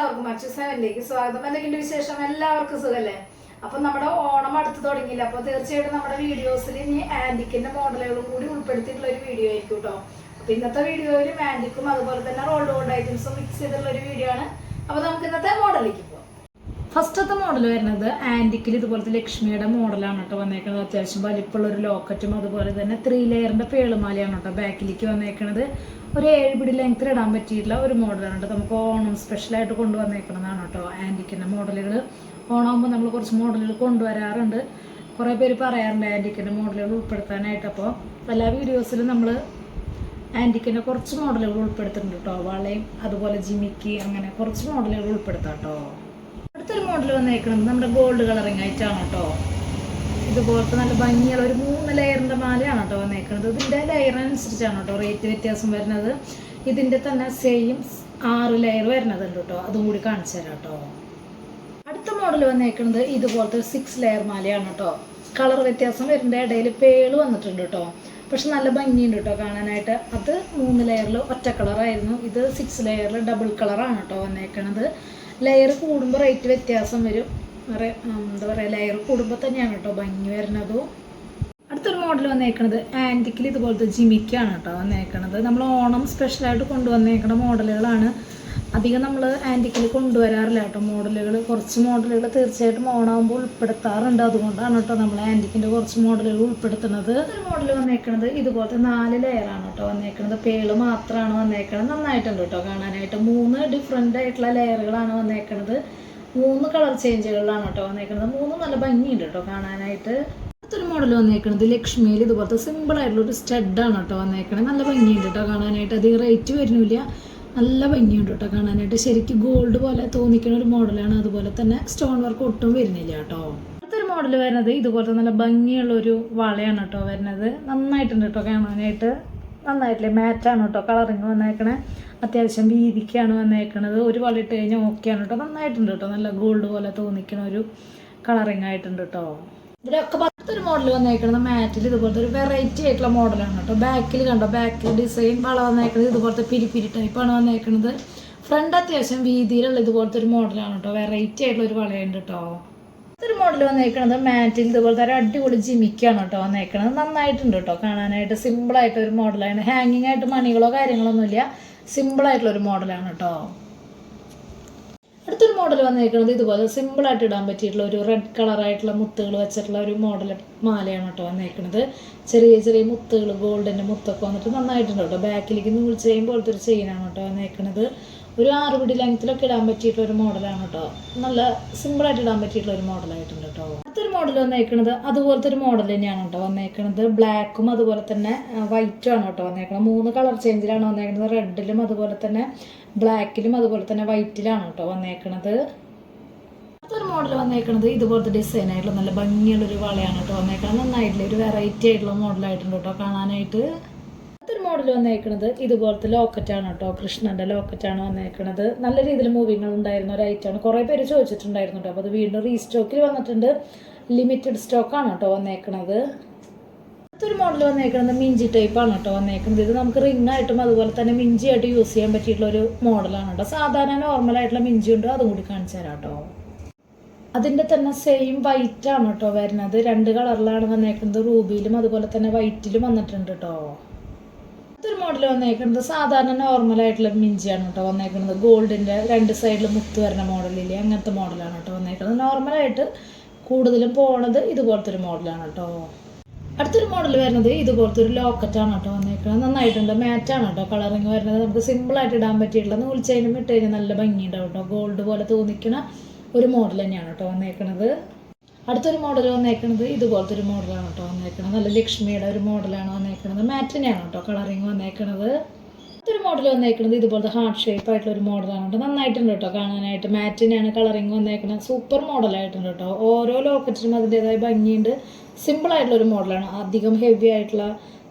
എല്ലാവർക്കും സെവനിലേക്ക് സ്വാഗതം. എന്തെങ്കിലും വിശേഷം? എല്ലാവർക്കും സുഖല്ലേ? അപ്പൊ നമ്മുടെ ഓണം അടുത്ത് തുടങ്ങിയില്ല? അപ്പൊ തീർച്ചയായിട്ടും നമ്മുടെ വീഡിയോസിൽ ഇനി ആന്റിക്കിന്റെ മോഡലുകളും കൂടി ഉൾപ്പെടുത്തിയിട്ടുള്ള ഒരു വീഡിയോ ആയിരിക്കും കേട്ടോ. അപ്പൊ ഇന്നത്തെ വീഡിയോയിൽ ആന്റിക്കും അതുപോലെ തന്നെ റോൾഡ് ഗോൾഡ് ഐറ്റംസും മിക്സ് ചെയ്തിട്ടുള്ള ഒരു വീഡിയോ ആണ്. അപ്പൊ നമുക്ക് ഇന്നത്തെ മോഡലിലേക്ക് ഫസ്റ്റത്തെ മോഡൽ വരുന്നത് ആന്റിക്കിൽ ഇതുപോലത്തെ ലക്ഷ്മിയുടെ മോഡലാണ് കേട്ടോ വന്നേക്കുന്നത് അത്യാവശ്യം വലിപ്പമുള്ള ഒരു ലോക്കറ്റും അതുപോലെ തന്നെ ത്രീ ലെയറിന്റെ പേളുമാലയാണ് കേട്ടോ ബാക്കിലേക്ക് വന്നേക്കുന്നത് ഒരു ഏഴ് പിടി ലെങ്ത്തിൽ ഇടാൻ പറ്റിയിട്ടുള്ള ഒരു മോഡലാണ് കേട്ടോ. നമുക്ക് ഓണം സ്പെഷ്യലായിട്ട് കൊണ്ടുവന്നേക്കുന്നതാണ് കേട്ടോ ആന്റിക്കിന്റെ മോഡലുകൾ ഓണമാകുമ്പോൾ നമ്മൾ കുറച്ച് മോഡലുകൾ കൊണ്ടുവരാറുണ്ട്. കുറേ പേര് പറയാറുണ്ട് ആന്റിക്കിന്റെ മോഡലുകൾ ഉൾപ്പെടുത്താനായിട്ട്. അപ്പോൾ എല്ലാ വീഡിയോസിലും നമ്മൾ ആന്റിക്കിന്റെ കുറച്ച് മോഡലുകൾ ഉൾപ്പെടുത്തുന്നുണ്ട് കേട്ടോ. വളയും അതുപോലെ ജിമിക്ക് അങ്ങനെ കുറച്ച് മോഡലുകൾ ഉൾപ്പെടുത്താം കേട്ടോ. മോഡൽ വന്നേക്കുന്നത് നമ്മുടെ ഗോൾഡ് കളറിങ് ആയിട്ടാണ് കേട്ടോ ഇതുപോലത്തെ നല്ല ഭംഗിയുള്ള ഒരു മൂന്ന് ലെയറിന്റെ മാലയാണ് കേട്ടോ വന്നേക്കുന്നത് ഇതിന്റെ ലെയർ അനുസരിച്ചാണ് കേട്ടോ റേറ്റ് വ്യത്യാസം വരുന്നത്. ഇതിന്റെ തന്നെ സെയിം ആറ് ലെയർ വരുന്നതുണ്ട് കേട്ടോ അതും കൂടി കാണിച്ചു തരാം കേട്ടോ അടുത്ത മോഡൽ വന്നേക്കുന്നത് ഇതുപോലത്തെ ഒരു സിക്സ് ലെയർ മാലയാണ് കേട്ടോ കളർ വ്യത്യാസം വരുന്ന ഇടയിൽ പേൾ വന്നിട്ടുണ്ട് കേട്ടോ പക്ഷെ നല്ല ഭംഗിയുണ്ട് കേട്ടോ കാണാനായിട്ട്. അത് മൂന്ന് ലെയറിൽ ഒറ്റ കളറായിരുന്നു ഇത് സിക്സ് ലെയറിൽ ഡബിൾ കളറാണ് കേട്ടോ വന്നേക്കണത് ലെയർ കൂടുമ്പോൾ റേറ്റ് വ്യത്യാസം വരും. എന്താ പറയുക ലെയർ കൂടുമ്പോൾ തന്നെയാണ് കേട്ടോ ഭംഗി വരുന്നതും. അടുത്തൊരു മോഡൽ വന്നേക്കണത് ആന്റിക്കിൽ ഇതുപോലത്തെ ജിമിക്കാണ് കേട്ടോ വന്നേക്കണത്. നമ്മൾ ഓണം സ്പെഷ്യലായിട്ട് കൊണ്ടുവന്നേക്കുന്ന മോഡലുകളാണ് അധികം നമ്മൾ ആന്റിക്കിൽ കൊണ്ടുവരാറില്ല കേട്ടോ. മോഡലുകൾ കുറച്ച് മോഡലുകൾ തീർച്ചയായിട്ടും ഓണാകുമ്പോൾ ഉൾപ്പെടുത്താറുണ്ട്. അതുകൊണ്ടാണ് കേട്ടോ നമ്മൾ ആന്റിക്കിന്റെ കുറച്ച് മോഡലുകൾ ഉൾപ്പെടുത്തുന്നത്. ഒരു മോഡൽ വന്നേക്കണത് ഇതുപോലത്തെ നാല് ലെയറാണ് കേട്ടോ വന്നേക്കണത്. പേൾ മാത്രമാണ് വന്നേക്കണത്. നന്നായിട്ടുണ്ട് കേട്ടോ കാണാനായിട്ട്. മൂന്ന് ഡിഫറെന്റ് ആയിട്ടുള്ള ലെയറുകളാണ് വന്നേക്കണത്. മൂന്ന് കളർ ചേഞ്ചുകളിലാണ് കേട്ടോ വന്നേക്കണത്. മൂന്ന് നല്ല ഭംഗിയുണ്ട് കേട്ടോ കാണാനായിട്ട്. അടുത്തൊരു മോഡൽ വന്നേക്കണത് ലക്ഷ്മിയിൽ ഇതുപോലത്തെ സിമ്പിൾ ആയിട്ടുള്ള ഒരു സ്റ്റഡാണ് കേട്ടോ വന്നേക്കണത്. നല്ല ഭംഗിയുണ്ട് കേട്ടോ കാണാനായിട്ട്. അധികം റേറ്റ് വരുന്നില്ല. നല്ല ഭംഗിയുണ്ട് കേട്ടോ കാണാനായിട്ട്. ശരിക്കും ഗോൾഡ് പോലെ തോന്നിക്കുന്ന ഒരു മോഡലാണ് അതുപോലെ തന്നെ സ്റ്റോൺ വർക്ക് ഒട്ടും വരുന്നില്ല കേട്ടോ അടുത്തൊരു മോഡൽ വരുന്നത് ഇതുപോലത്തെ നല്ല ഭംഗിയുള്ള ഒരു വളയാണ് കേട്ടോ വരുന്നത്. നന്നായിട്ടുണ്ട് കേട്ടോ കാണാനായിട്ട്. നന്നായിട്ടില്ലേ? മാറ്റാണ് കേട്ടോ കളറിങ് വന്നേക്കണേ. അത്യാവശ്യം വീതിക്കാണ് വന്നേക്കണത്. ഒരു വള ഇട്ട് കഴിഞ്ഞാൽ ആണ് കേട്ടോ നന്നായിട്ടുണ്ട് കേട്ടോ നല്ല ഗോൾഡ് പോലെ തോന്നിക്കണ ഒരു കളറിങ് ആയിട്ടുണ്ട് കേട്ടോ ഇതിലൊക്കെ മോഡൽ വന്നേക്കുന്നത് മാറ്റിൽ ഇതുപോലത്തെ ഒരു വെറൈറ്റി ആയിട്ടുള്ള മോഡലാണ് കേട്ടോ. ബാക്കിൽ കണ്ടോ? ബാക്കിൽ ഡിസൈൻ വള വന്നേക്കുന്നത് ഇതുപോലത്തെ പിരിപ്പിരി ടൈപ്പാണ് വന്നേക്കുന്നത് ഫ്രണ്ട് അത്യാവശ്യം വീതിയിലുള്ള ഇതുപോലത്തെ ഒരു മോഡലാണ് കേട്ടോ. വെറൈറ്റി ആയിട്ടുള്ള ഒരു വളയുണ്ട് കേട്ടോ. ഒരു മോഡൽ വന്നേക്കുന്നത് മാറ്റിൽ ഇതുപോലത്തെ ഒരു അടിപൊളി ജിമിക്കാണ് കേട്ടോ വന്നേക്കുന്നത് നന്നായിട്ടുണ്ട് കേട്ടോ കാണാനായിട്ട്. സിമ്പിളായിട്ട് ഒരു മോഡലാണ് ഹാങ്ങിങ് ആയിട്ട് മണികളോ കാര്യങ്ങളൊന്നുമില്ല. സിമ്പിളായിട്ടുള്ള ഒരു മോഡലാണ് കേട്ടോ. അടുത്തൊരു മോഡൽ വന്നിരിക്കുന്നത് ഇതുപോലെ സിമ്പിളായിട്ട് ഇടാൻ പറ്റിയിട്ടുള്ള ഒരു റെഡ് കളറായിട്ടുള്ള മുത്തുകൾ വെച്ചിട്ടുള്ള ഒരു മോഡൽ മാലയാണ് കേട്ടോ വന്നിരിക്കുന്നത്. ചെറിയ ചെറിയ മുത്തുകൾ ഗോൾഡിന്റെ മുത്തൊക്കെ വന്നിട്ട് നന്നായിട്ടുണ്ട് കേട്ടോ. ബാക്കിലേക്ക് നൂൽ ചെയിൻ പോലത്തെ ഒരു ചെയിനാണ് കേട്ടോ വന്നേക്കുന്നത് ഒരു ആറ് പിടി ലെങ്ത്തിലൊക്കെ ഇടാൻ പറ്റിയിട്ടുള്ള ഒരു മോഡലാണ് കേട്ടോ നല്ല സിമ്പിളായിട്ട് ഇടാൻ പറ്റിയിട്ടുള്ള ഒരു മോഡലായിട്ടുണ്ട് കേട്ടോ അടുത്തൊരു മോഡൽ വന്നേക്കുന്നത് അതുപോലത്തെ ഒരു മോഡൽ തന്നെയാണ് കേട്ടോ വന്നേക്കുന്നത് ബ്ലാക്കും അതുപോലെ തന്നെ വൈറ്റും ആണ് കേട്ടോ വന്നേക്കുന്നത് മൂന്ന് കളർ ചേഞ്ചിലാണ് വന്നേക്കുന്നത് റെഡിലും അതുപോലെ തന്നെ ബ്ലാക്കിലും അതുപോലെ തന്നെ വൈറ്റിലാണ് കേട്ടോ വന്നേക്കുന്നത് അടുത്തൊരു മോഡൽ വന്നേക്കുന്നത് ഇതുപോലത്തെ ഡിസൈൻ ആയിട്ടുള്ള നല്ല ഭംഗിയുള്ള ഒരു വളയാണ് കേട്ടോ വന്നേക്കുന്നത് നന്നായിട്ടുള്ള ഒരു വെറൈറ്റി ആയിട്ടുള്ള മോഡലായിട്ടുണ്ട് കേട്ടോ കാണാനായിട്ട്. മോഡൽ വന്നേക്കുന്നത് ഇതുപോലത്തെ ലോക്കറ്റാണ് കേട്ടോ. കൃഷ്ണന്റെ ലോക്കറ്റാണ് വന്നേക്കുന്നത് നല്ല രീതിയിൽ മൂവിങ്ങൾ ഉണ്ടായിരുന്ന ഒരു ഐറ്റമാണ് കുറേ പേര് ചോദിച്ചിട്ടുണ്ടായിരുന്നു കേട്ടോ. അപ്പോൾ അത് വീണ്ടും റീസ്റ്റോക്കിൽ വന്നിട്ടുണ്ട്. ലിമിറ്റഡ് സ്റ്റോക്കാണ് കേട്ടോ വന്നേക്കുന്നത് അടുത്തൊരു മോഡൽ വന്നേക്കുന്നത് മിഞ്ചി ടൈപ്പാണ് കേട്ടോ വന്നേക്കുന്നത് ഇത് നമുക്ക് റിംഗ് ആയിട്ടും അതുപോലെ തന്നെ മിഞ്ചി ആയിട്ട് യൂസ് ചെയ്യാൻ പറ്റിയിട്ടുള്ള ഒരു മോഡലാണ് കേട്ടോ. സാധാരണ നോർമൽ ആയിട്ടുള്ള മിഞ്ചി ഉണ്ട്. അതും കൂടി കാണിച്ചു തരാം കേട്ടോ. അതിന്റെ തന്നെ സെയിം വൈറ്റ് ആണ് കേട്ടോ വരുന്നത്. രണ്ട് കളറിലാണ് വന്നേക്കുന്നത് റൂബിയിലും അതുപോലെ തന്നെ വൈറ്റിലും വന്നിട്ടുണ്ട് കേട്ടോ. അടുത്തൊരു മോഡൽ വന്നേക്കുന്നത് സാധാരണ നോർമൽ ആയിട്ടുള്ള മിഞ്ചിയാണ് കേട്ടോ വന്നേക്കുന്നത്. ഗോൾഡിന്റെ രണ്ട് സൈഡിൽ മുത്ത് വരുന്ന മോഡലില്ലേ അങ്ങനത്തെ മോഡലാണ് കേട്ടോ വന്നേക്കുന്നത്. നോർമലായിട്ട് കൂടുതലും പോണത് ഇതുപോലത്തെ ഒരു മോഡലാണ് കേട്ടോ. അടുത്തൊരു മോഡൽ വരുന്നത് ഇതുപോലത്തെ ഒരു ലോക്കറ്റാണ് കേട്ടോ വന്നേക്കുന്നത്. നന്നായിട്ടുണ്ട്. മാറ്റാണ് കേട്ടോ കളറിങ് വരുന്നത്. നമുക്ക് സിമ്പിളായിട്ട് ഇടാൻ പറ്റിയിട്ടുള്ള നൂൽ ചെയിനും ഇട്ട് കഴിഞ്ഞാൽ നല്ല ഭംഗിയുണ്ടാവും കേട്ടോ. ഗോൾഡ് പോലെ തോന്നിക്കണ ഒരു മോഡൽ തന്നെയാണ് കേട്ടോ വന്നേക്കുന്നത്. അടുത്തൊരു മോഡൽ വന്നേക്കുന്നത് ഇതുപോലത്തെ ഒരു മോഡലാണ് കേട്ടോ വന്നേക്കുന്നത് നല്ല ലക്ഷ്മിയുടെ ഒരു മോഡലാണ് വന്നേക്കുന്നത് മാറ്റ് ആണ് കേട്ടോ കളറിങ് വന്നേക്കുന്നത് അടുത്തൊരു മോഡൽ വന്നേക്കുന്നത് ഇതുപോലത്തെ ഹാർട്ട് ഷേപ്പ് ആയിട്ടുള്ള ഒരു മോഡലാണ് കേട്ടോ നന്നായിട്ടുണ്ട് കേട്ടോ കാണാനായിട്ട്. മാറ്റ് ആണ് കളറിങ് വന്നേക്കുന്നത് സൂപ്പർ മോഡലായിട്ടുണ്ട് കേട്ടോ ഓരോ ലോക്കറ്റിനും അതിന്റെതായ ഭംഗിയുണ്ട്. സിമ്പിൾ ആയിട്ടുള്ള ഒരു മോഡലാണ് അധികം ഹെവി ആയിട്ടുള്ള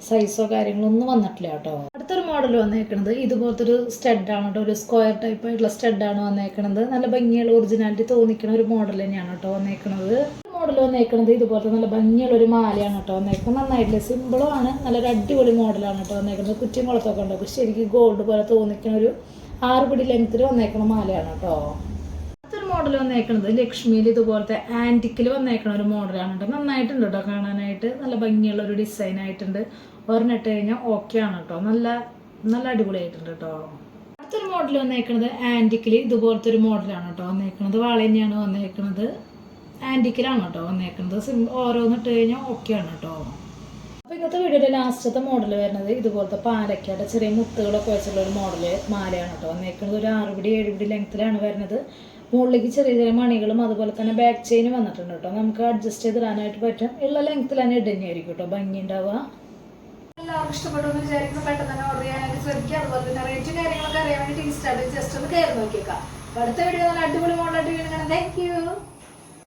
സൈസോ കാര്യങ്ങളൊന്നും വന്നിട്ടില്ല കേട്ടോ അടുത്തൊരു മോഡൽ വന്നേക്കണത്. ഇതുപോലത്തെ ഒരു സ്റ്റഡാണ് കേട്ടോ ഒരു സ്ക്വയർ ടൈപ്പ് ആയിട്ടുള്ള സ്റ്റഡാണ് വന്നേക്കണത്. നല്ല ഭംഗിയുള്ള ഒറിജിനാലിറ്റി തോന്നിക്കുന്ന ഒരു മോഡൽ തന്നെയാണ് കേട്ടോ വന്നേക്കണത്. മോഡൽ വന്നേക്കുന്നത് ഇതുപോലത്തെ നല്ല ഭംഗിയുള്ള ഒരു മാലയാണ് കേട്ടോ വന്നേക്കുന്നത് നന്നായിട്ടില്ല? സിമ്പിളും ആണ്. നല്ലൊരു അടിപൊളി മോഡലാണ് കേട്ടോ വന്നേക്കുന്നത് കുറ്റി മുളത്തൊക്കെ ഉണ്ടാക്കും ശരിക്കും ഗോൾഡ് പോലെ തോന്നിക്കുന്ന ഒരു ആറ് പിടി ലെങ്ത്തിൽ വന്നേക്കുന്ന മാലയാണ് കേട്ടോ മോഡൽ വന്നേക്കണത്. ലക്ഷ്മിയിൽ ഇതുപോലത്തെ ആന്റിക്കിൽ വന്നേക്കണ ഒരു മോഡലാണ് കേട്ടോ. നന്നായിട്ടുണ്ട് കേട്ടോ കാണാനായിട്ട്. നല്ല ഭംഗിയുള്ള ഒരു ഡിസൈൻ ആയിട്ടുണ്ട്. ഒരെണ്ണിട്ട് കഴിഞ്ഞാൽ ഓക്കെ ആണ് കേട്ടോ. നല്ല നല്ല അടിപൊളിയായിട്ടുണ്ട് കേട്ടോ. അടുത്തൊരു മോഡൽ വന്നേക്കണത് ആന്റിക്കിൽ ഇതുപോലത്തെ ഒരു മോഡലാണ് കേട്ടോ വന്നേക്കണത്. വാള തന്നെയാണ് വന്നേക്കണത്. ആന്റിക്കിലാണ് കേട്ടോ വന്നേക്കണത്. സിം ഓരോന്നിട്ട് കഴിഞ്ഞാൽ ഓക്കെ ആണ് കേട്ടോ. അപ്പോൾ ഇന്നത്തെ വീഡിയോയുടെ ലാസ്റ്റത്തെ മോഡൽ വരുന്നത് ഇതുപോലത്തെ പാലക്കാട് ചെറിയ മുത്തുകളൊക്കെ വെച്ചുള്ള ഒരു മോഡൽ മാലയാണ് കേട്ടോ വന്നേക്കുന്നത് ഒരു ആറുപിടി ഏഴുപിടി ഏഴ് പിടി ലെങ്ത്തിലാണ് വരുന്നത്. മുകളിലേക്ക് ചെറിയ ചെറിയ മണികളും അതുപോലെ തന്നെ ബാക്ക് ചെയിൻ വന്നിട്ടുണ്ട് കേട്ടോ. നമുക്ക് അഡ്ജസ്റ്റ് ചെയ്തിടാനായിട്ട് പറ്റും. ഉള്ള ലെങ്ത്തിൽ തന്നെ ഇടന്നെയായിരിക്കും കേട്ടോ. ഭംഗി ഉണ്ടാവുക. എല്ലാവർക്കും ഇഷ്ടപ്പെട്ടു എന്ന് വിചാരിക്കുന്നു. പെട്ടെന്ന് തന്നെ ഓർഡർ ചെയ്യാനായിട്ട് ശ്രമിക്കുക അതുപോലെ തന്നെ റേറ്റും കാര്യങ്ങളൊക്കെ അറിയാൻ വേണ്ടി ഇൻസ്റ്റാളിൽ ജസ്റ്റ് ഒന്ന് കയറി നോക്കിയേക്കാം. അടുത്ത വീഡിയോ നല്ല അടിപൊളി മോഡലായിട്ട് വീണ് കാണാം. താങ്ക്